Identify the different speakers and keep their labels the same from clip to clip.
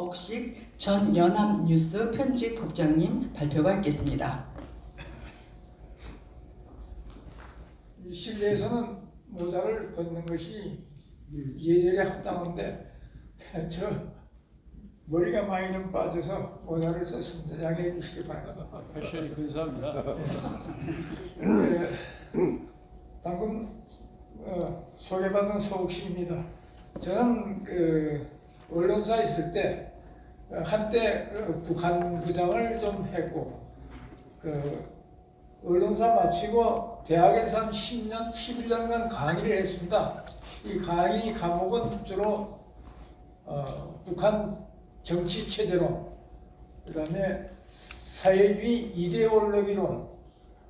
Speaker 1: 서옥식 전 연합뉴스 편집 국장님 발표가 있겠습니다.
Speaker 2: 이 실내에서는 모자를 벗는 것이 예절에 합당한데 저 머리가 많이 좀 빠져서 모자를 썼습니다. 양해해 주시기 바랍니다.
Speaker 3: 패션이 근사합니다.
Speaker 2: 예, 방금 어, 소개받은 소옥씨입니다. 저는 그 언론사에 있을 때 어, 한때 어, 북한 부장을 좀 했고 그 언론사 마치고 대학에서 한 10년, 11년간 강의를 했습니다. 이 강의 과목은 주로 어, 북한 정치 체제론, 그 다음에 사회주의 이데올로기론,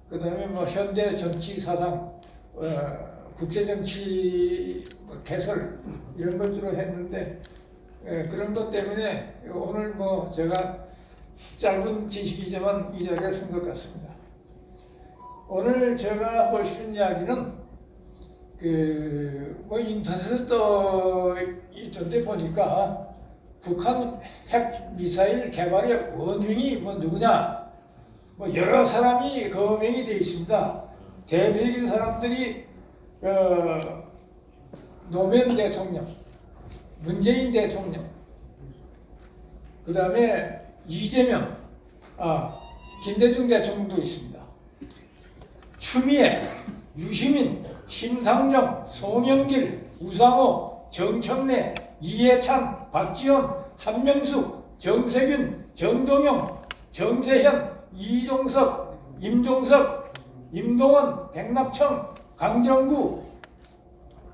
Speaker 2: 그 다음에 뭐 현대 정치 사상, 어, 국제 정치 뭐 개설 이런 걸 주로 했는데 예, 그런 것 때문에 오늘 뭐 제가 짧은 지식이지만 이 자리에 쓴 것 같습니다. 오늘 제가 하고 싶은 이야기는 그 뭐 인터넷에 떠 있던데 보니까 북한 핵 미사일 개발의 원흉이 뭐 누구냐 뭐 여러 사람이 거명이 되어 있습니다. 대표적인 사람들이 어, 노무현 대통령, 문재인 대통령, 그 다음에 이재명, 아 김대중 대통령도 있습니다. 추미애, 유시민, 심상정, 송영길, 우상호, 정청래, 이해찬, 박지원, 한명숙, 정세균, 정동영, 정세현, 이종석, 임종석, 임동원, 백납청, 강정구,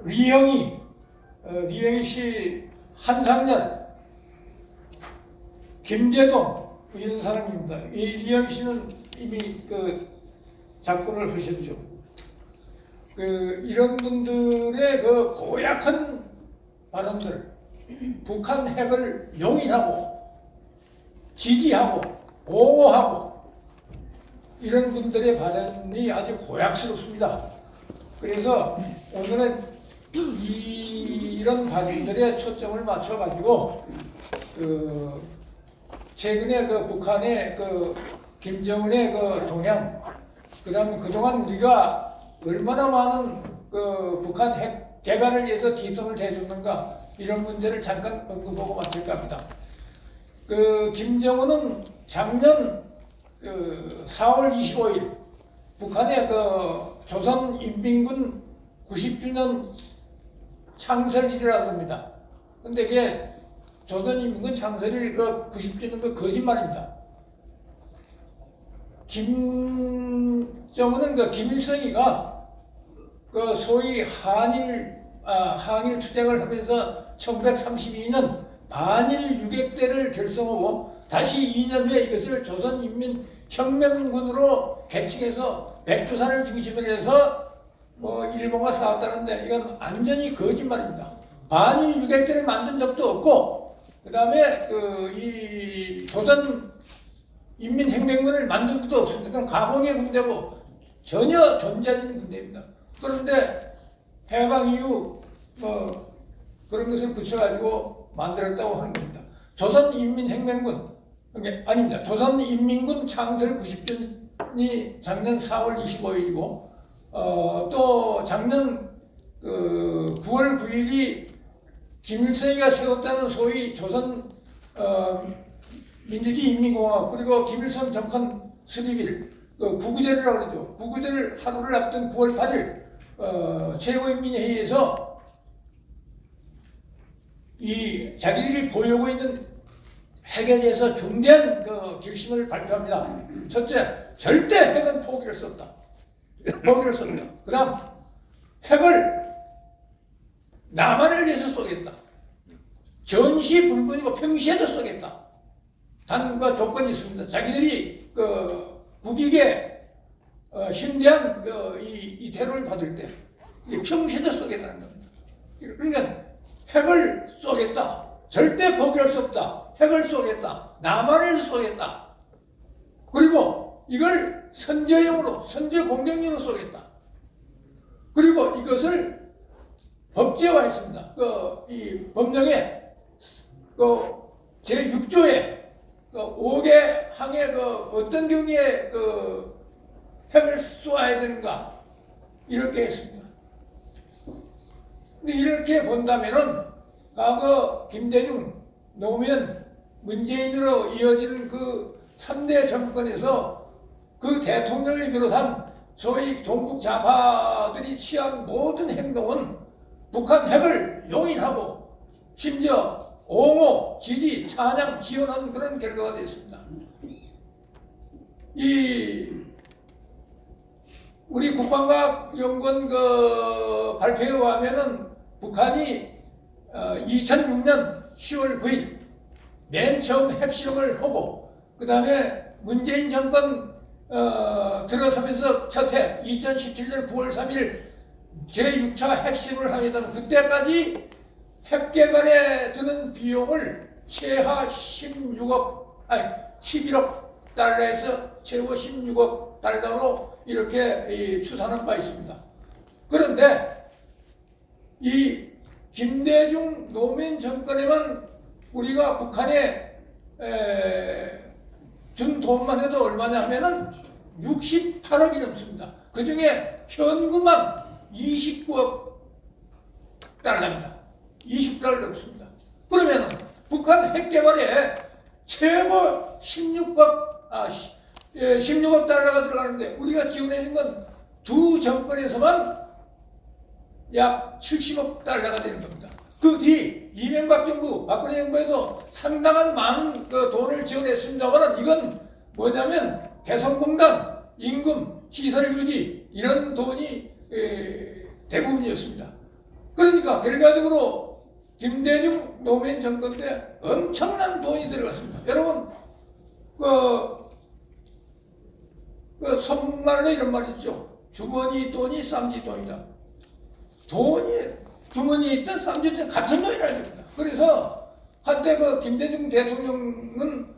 Speaker 2: 어, 리영희 씨, 한상열, 김재동 이런 사람입니다. 이 리영희 씨는 이미 그 작품을 하셨죠. 그 이런 분들의 그 고약한 발언들, 북한 핵을 용인하고 지지하고 옹호하고 이런 분들의 발언이 아주 고약스럽습니다. 그래서 오늘은 이, 이런 발언들에 초점을 맞춰가지고 그 최근에 그 북한의 그 김정은의 그 동향, 그다음 그동안 우리가 얼마나 많은 그 북한 핵 개발을 위해서 뒷돈을 대줬는가 이런 문제를 잠깐 언급하고 마칠까 합니다. 그 김정은은 작년 그 4월 25일 북한의 그 조선인민군 90주년 창설일이라습니다 근데 이게 조선 인민군 창설일 그 90주년 그 거짓말입니다. 김정은은 그 김일성이가 그 소위 한일 아, 항일 투쟁을 하면서 1932년 반일 유객대를 결성하고 다시 2년 후에 이것을 조선인민혁명군으로 개칭해서 백두산을 중심으로 해서 뭐 일본과 싸웠다는데 이건 완전히 거짓말입니다. 반일 유객대를 만든 적도 없고 그 다음에 그 이 조선 인민혁명군을 만든 것도 없습니다. 그건 가공의 군대고 전혀 존재하는 군대입니다. 그런데 해방 이후 뭐 그런 것을 붙여가지고 만들었다고 하는 겁니다. 조선인민혁명군 아닙니다. 조선인민군 창설 90주년이 작년 4월 25일이고 어, 또 작년 그 9월 9일이 김일성이가 세웠다는 소위 조선 어, 민주주의 인민공화국 그리고 김일성 정권 수립일 그 구구제라고 그러죠. 구구제를 하루를 앞둔 9월 8일 어, 최고인민회의에서 이 자기들이 보유하고 있는 핵에 대해서 중대한 그 결심을 발표합니다. 첫째, 절대 핵은 포기할 수 없다. 수 없다. 그 다음, 핵을 남한을 위해서 쏘겠다. 전시 불문이고 평시에도 쏘겠다. 단과 조건이 있습니다. 자기들이 그 국익에 어, 심대한 그, 이, 이 테러를 받을 때 평시에도 쏘겠다는 겁니다. 그러니까 핵을 쏘겠다. 절대 포기할 수 없다. 핵을 쏘겠다. 남한을 쏘겠다. 그리고 이걸 선제용으로, 선제 공격용으로 쏘겠다. 그리고 이것을 법제화했습니다. 그, 이 법령에 그 제 6조에 그 5개 항에 그 어떤 경우에 그 핵을 쏘아야 되는가 이렇게 했습니다. 근데 이렇게 본다면은 과거 김대중, 노무현, 문재인으로 이어지는 그 3대 정권에서 그 대통령을 비롯한 소위 종북 좌파들이 취한 모든 행동은 북한 핵을 용인하고 심지어 옹호, 지지, 찬양, 지원하는 그런 결과가 되었습니다. 이 우리 국방과학 연구원 그 발표에 의하면은 북한이 어, 2006년 10월 9일 맨 처음 핵실험을 하고 그 다음에 문재인 정권 어, 들어서면서 첫해 2017년 9월 3일 제6차 핵실험을 하면 그때까지 핵 개발에 드는 비용을 최하 16억 아니 11억 달러에서 최고 16억 달러로 이렇게 이 추산한 바 있습니다. 그런데 이 김대중 노무현 정권에만 우리가 북한에 에, 준 돈만 해도 얼마냐 하면은 68억이 넘습니다. 그 중에 현금만 29억 달러입니다. 20달러 넘습니다. 그러면은 북한 핵 개발에 최고 16억 아 시- 예, 16억 달러가 들어가는데 우리가 지원해 준건두 정권에서만 약 70억 달러가 되는 겁니다. 그뒤 이명박 정부, 박근혜 정부에도 상당한 많은 그 돈을 지원했습니다만 이건 뭐냐면 개성공단, 임금, 시설 유지 이런 돈이 에, 대부분이었습니다. 그러니까 결과적으로 김대중 노무현 정권 때 엄청난 돈이 들어갔습니다. 여러분 그, 그 속말로 이런 말 있죠. 주머니 돈이 쌈지 돈이다. 돈이 주머니에 있던 쌈지 돈 같은 돈이라 겁니다. 그래서 한때 그 김대중 대통령은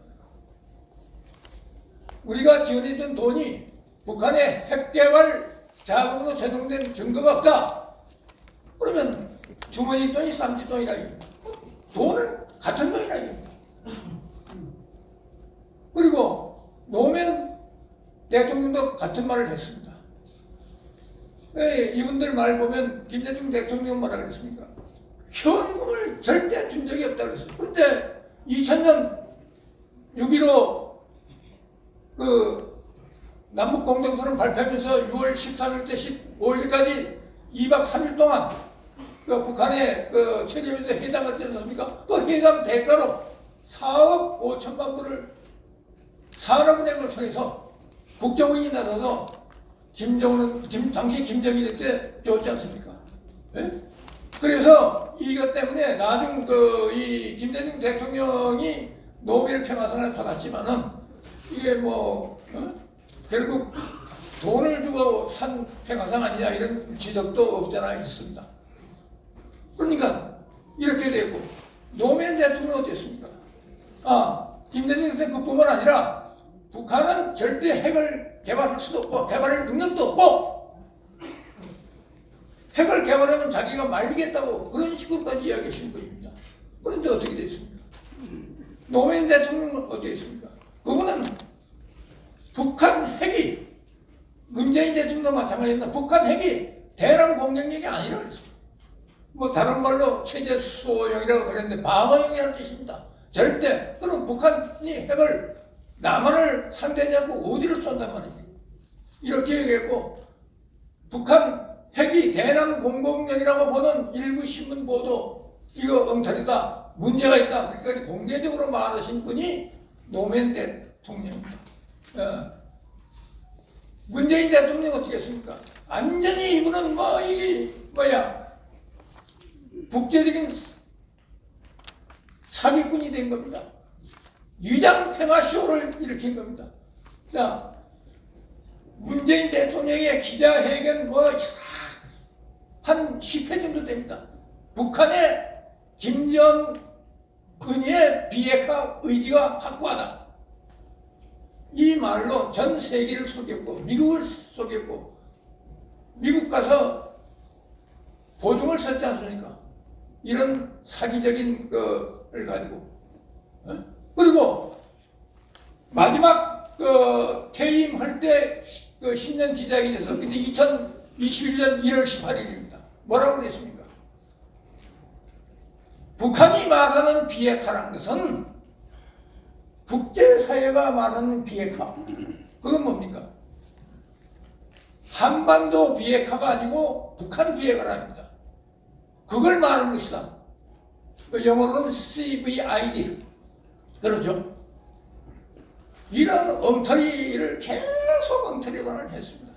Speaker 2: 우리가 지원했던 돈이 북한의 핵개발 자금으로 제공된 증거가 없다. 그러면 주머니 돈이 쌈지 돈이라 이겁니다. 돈을 같은 돈이라 이겁니다. 그리고 노무현 대통령도 같은 말을 했습니다. 예, 이분들 말 보면 김대중 대통령 뭐라 그랬습니까? 현금을 절대 준 적이 없다 그랬어요. 그런데 2000년 6.15 그 남북 공동선언 발표하면서 6월 13일부터 15일까지 2박 3일 동안 그 북한에 그 체류해서 회담했지 않습니까? 그 회담 대가로 4억 5천만 불을 산업은행을 통해서 국정원이 나서서 김정은은 김 당시 김정일 때 줬지 않습니까? 예? 그래서 이것 때문에 나중 그 이 김대중 대통령이 노벨 평화상을 받았지만은 이게 뭐 어? 결국 돈을 주고 산 평화상 아니냐 이런 지적도 없잖아 있었습니다. 그러니까 이렇게 되고 노무현 대통령 어땠습니까? 아 김대중 대통령 그뿐만 아니라 북한은 절대 핵을 개발할 수도 없고 개발할 능력도 없고 핵을 개발하면 자기가 말리겠다고 그런 식으로까지 이야기하신 분입니다. 그런데 어떻게 됐습니까? 노무현 대통령은 어떻게 했습니까? 그거는 북한 핵이 문재인 대통령도 마찬가지입니다. 북한 핵이 대남 공격력이 아니라 그랬습니다. 뭐 다른 말로 체제 수호형이라고 그랬는데 방어형이라는 뜻입니다. 절대 그럼 북한이 핵을 남한을 상대하고 어디를 쏜단 말이에요. 이렇게 얘기했고 북한 핵이 대남 공공력이라고 보는 일부 신문 보도 이거 엉터리다 문제가 있다 그러니까 공개적으로 말하신 분이 노무현 대통령입니다. 어. 문재인 대통령 어떻게 했습니까? 완전히 이분은 뭐 이게 뭐야 국제적인 사기꾼이 된 겁니다. 위장 평화 쇼를 일으킨 겁니다. 자, 문재인 대통령의 기자회견 뭐한 10회 정도 됩니다. 북한의 김정은의 비핵화 의지가 확고하다. 이 말로 전 세계를 속였고 미국을 속였고 미국 가서 보증을 썼지 않습니까? 이런 사기적인 것을 가지고 어? 그리고 마지막 어, 퇴임할 때 그 신년 기자회견에서 근데 2021년 1월 18일입니다. 뭐라고 그랬습니까? 북한이 말하는 비핵화란 것은 국제사회가 말하는 비핵화 그건 뭡니까? 한반도 비핵화가 아니고 북한 비핵화랍니다. 그걸 말하는 것이다. 그 영어로는 CVID 그렇죠? 이런 엉터리를 계속 엉터리만을 했습니다.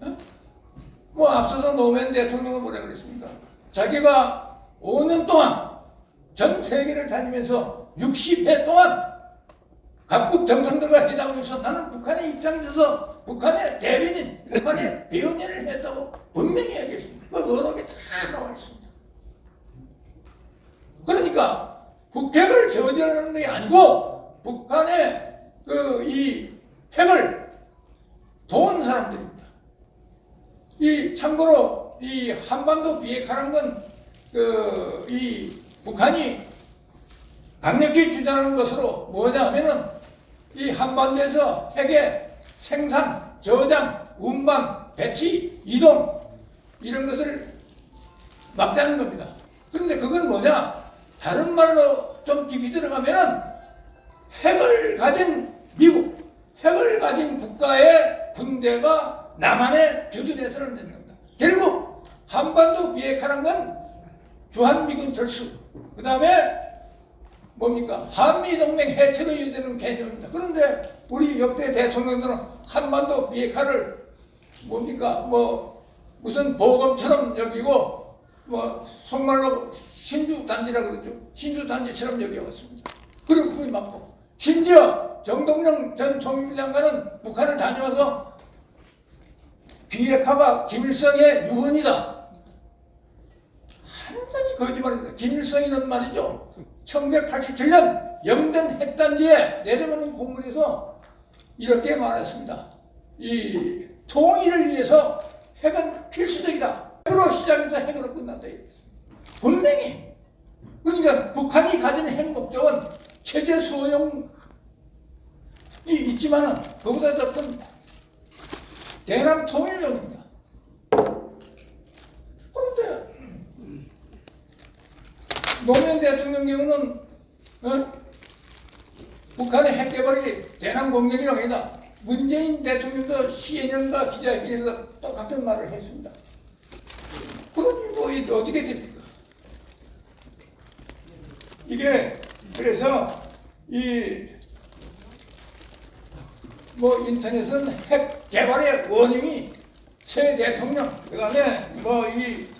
Speaker 2: 어? 뭐 앞서서 노무현 대통령은 뭐라 그랬습니까? 자기가 5년 동안 전 세계를 다니면서 60회 동안 각국 정상들과 회담하면서 나는 북한의 입장에 서서 북한의 대변인, 북한의 배우인을 했다고 분명히 얘기했습니다. 그 언어에 다 나와 있습니다. 그러니까 북핵을 저지하는 게 아니고 북한의 그이 핵을 도운 사람들입니다. 이 참고로 이 한반도 비핵화란 건그이 북한이 강력히 주장하는 것으로 뭐냐 하면은 이 한반도에서 핵의 생산, 저장, 운반, 배치, 이동 이런 것을 막자는 겁니다. 그런데 그건 뭐냐? 다른 말로 좀 깊이 들어가면은 핵을 가진 미국, 핵을 가진 국가의 군대가 남한에 주둔해서는 되는 겁니다. 결국 한반도 비핵화란 건 주한미군 철수, 그 다음에 뭡니까? 한미동맹 해체가 이어되는 개념입니다. 그런데 우리 역대 대통령들은 한반도 비핵화를 뭡니까? 뭐 무슨 보검처럼 여기고 뭐 속말로 신주 단지라 그러죠. 신주 단지처럼 여겨왔습니다. 그리고 그게 맞고 심지어 정동영 전 통일부 장관은 북한을 다녀와서 비핵화가 김일성의 유언이다. 완전히 거짓말입니다. 김일성이는 말이죠. 1987년 영변 핵단지에 내려오는 공문에서 이렇게 말했습니다. 이 통일을 위해서 핵은 필수적이다. 핵으로 시작해서 핵으로 끝난다. 분명히. 그러니까 북한이 가진 핵 목적은 체제 소용이 있지만은 그보다 더 큰 대남 통일론입니다. 그런데 노무현 대통령 경우는 어? 북한의 핵 개발이 대남 공격이 아니다. 문재인 대통령도 CNN과 기자회견에서 똑같은 말을 했습니다. 그러니 뭐이 어떻게 됩니까? 이게 그래서 이 뭐 인터넷은 핵 개발의 원인이 새 대통령 그다음에 뭐 이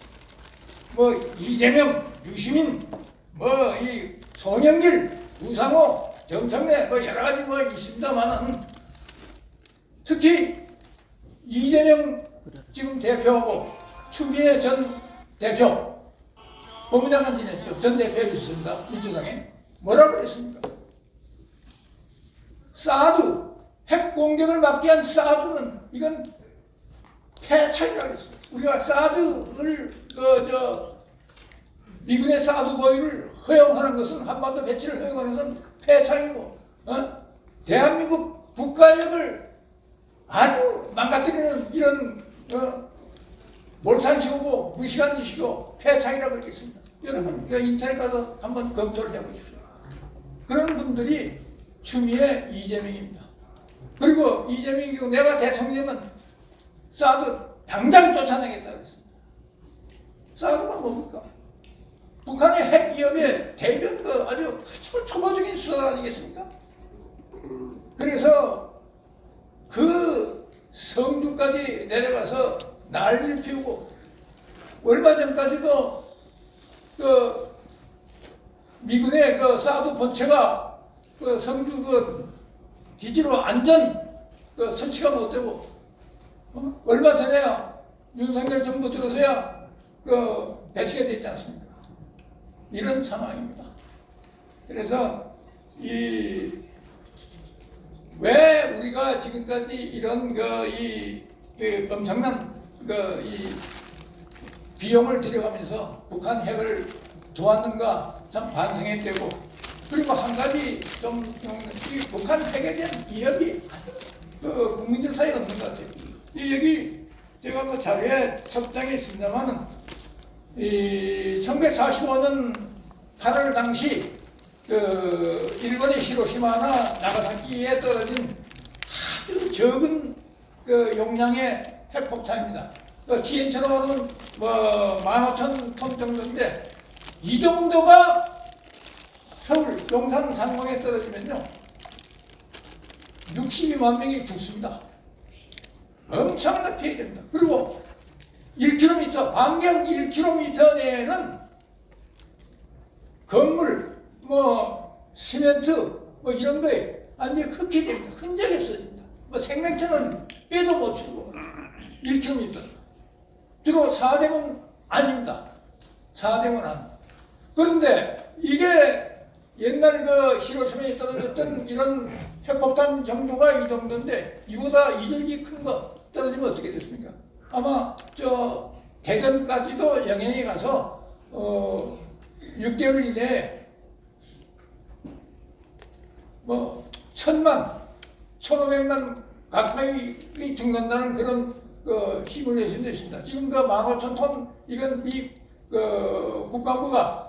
Speaker 2: 뭐 이재명, 유시민, 뭐 이 송영길, 우상호, 정청래 뭐 여러 가지 뭐 있습니다만은 특히 이재명 지금 대표하고 추미애 전 대표 법무장관 지냈죠. 전 대표 있습니다. 민주당에 뭐라고 그랬습니까? 사드 핵 공격을 막기 위한 사드는 이건 했습니다. 우리가 사드를 그저 미군의 사드 보유를 허용하는 것은 한반도 배치를 허용하는 것은 폐차이고 어? 대한민국 국가력을 아주 망가뜨리는 이런 어? 몰산치고 무시한 짓이고 폐차이라고 했습니다. 여러분 그 인터넷 가서 한번 검토를 해보십시오. 그런 분들이 추미애 이재명입니다. 그리고 이재명이 내가 대통령이면 사드 당장 쫓아내겠다 그랬습니다. 사드가 뭡니까? 북한의 핵 위협의 대변 그 아주 초- 초보적인 수사 아니겠습니까? 그래서 그 성주까지 내려가서 난리를 피우고 얼마 전까지도 그 미군의 그 사드 본체가 그 성주 그 기지로 안전 그 설치가 못 되고 어? 얼마 전에야 윤석열 정부 들어서야 그 배치가 됐지 않습니까? 이런 상황입니다. 그래서 이 왜 우리가 지금까지 이런 그이 그 엄청난 그 이 비용을 들여가면서 북한 핵을 도왔는가 참 반성해야 되고 그리고 한 가지 좀, 좀, 이 북한 핵에 대한 아주 그 국민들 사이에 없는 것 같아요. 이 여기 제가 뭐 자료에 첩장에 있습니다만은 이 1945년 8월 당시 그 일본의 히로시마나 나가사키에 떨어진 아주 적은 그 용량의 핵폭탄입니다. 그 기엔처럼은 뭐 15,000톤 정도인데 이 정도가 서울 용산 상공에 떨어지면요 62만 명이 죽습니다. 엄청난 피해입니다. 그리고 1km, 반경 1km 내에는 건물, 뭐, 시멘트, 뭐 이런 거에 완전히 흑해됩니다. 흔적이 없어집니다. 뭐 생명체는 빼도 못 치고 1km. 주로 4대문 아닙니다. 4대문 안. 그런데 이게 옛날 그 히로시마에 떨어졌던 이런 핵폭탄 정도가 이 정도인데 이보다 이력이 큰 거 떨어지면 어떻게 됐습니까? 아마 저 대전까지도 영향이 가서 어 6개월 이내에 뭐 천만, 천오백만 가까이 죽는다는 그런 그 힘을 내신 있습니다. 지금 그 15,000톤 이건 미 그 국방부가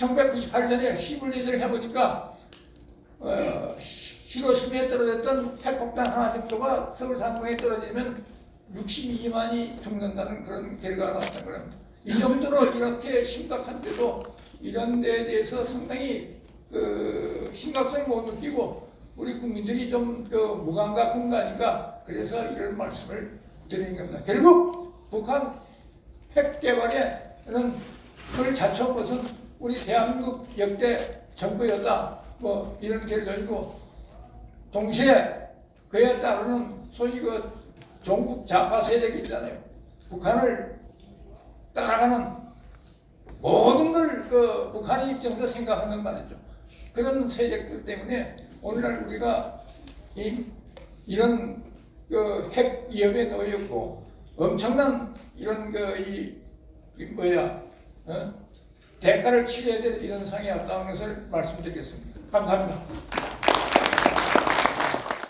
Speaker 2: 1998년에 힘을 내기를 해보니까 어, 히로시마에 떨어졌던 핵폭탄 하나 정도가 서울 상공에 떨어지면 62만이 죽는다는 그런 결과가 나왔다는 겁니다. 이 정도로 이렇게 심각한데도 이런 데에 대해서 상당히 그 심각성을 못 느끼고 우리 국민들이 좀 그 무감각 한 거 아닌가 그래서 이런 말씀을 드리는 겁니다. 결국 북한 핵 개발에는 그걸 자초한 것은 우리 대한민국 역대 정부였다. 뭐 이런 결론이고 동시에 그에 따르는 소위 그 종북 좌파 세력이 있잖아요. 북한을 따라가는 모든 걸 그 북한의 입장에서 생각하는 말이죠. 그런 세력들 때문에 오늘날 우리가 이, 이런 그 핵 위협에 놓였고 엄청난 이런 그이 이 뭐야 어? 대가를 치러야 될 이런 상황이 없다는 것을 말씀드리겠습니다. 감사합니다.